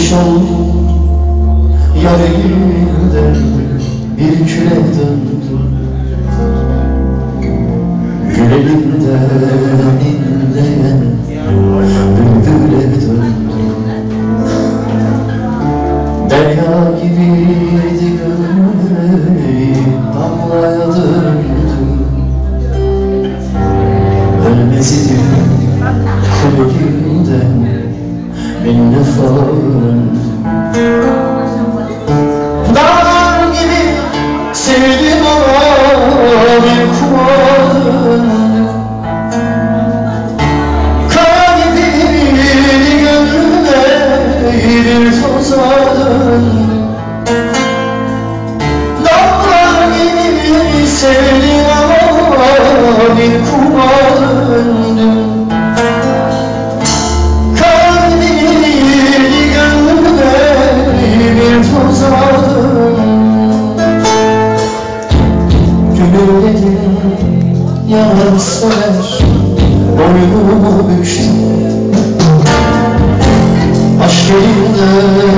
Ateş ol elimden bir küle döndüm Gül elinden inleyen bülbüle döndüm Derya gibiydi gönlüm gibi sevdim ama bir kuma döndüm Kalbini gönlüme bir toza Güllerin yanar söner Boynumu bükstüm Aşk elinden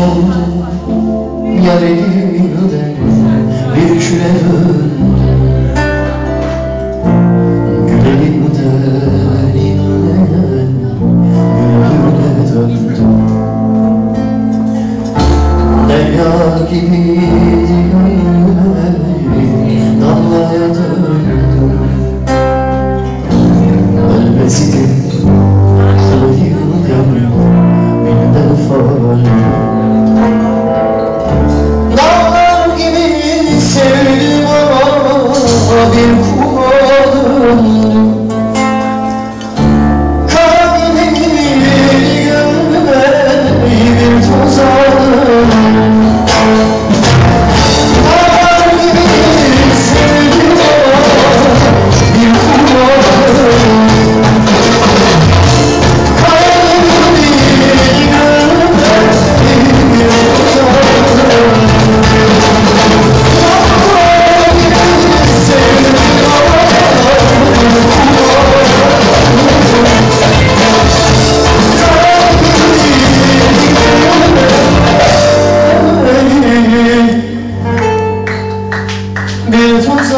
yaşam yarenim bir küre Gülelim de gülüne döndüm Derya gibi of him. 别放手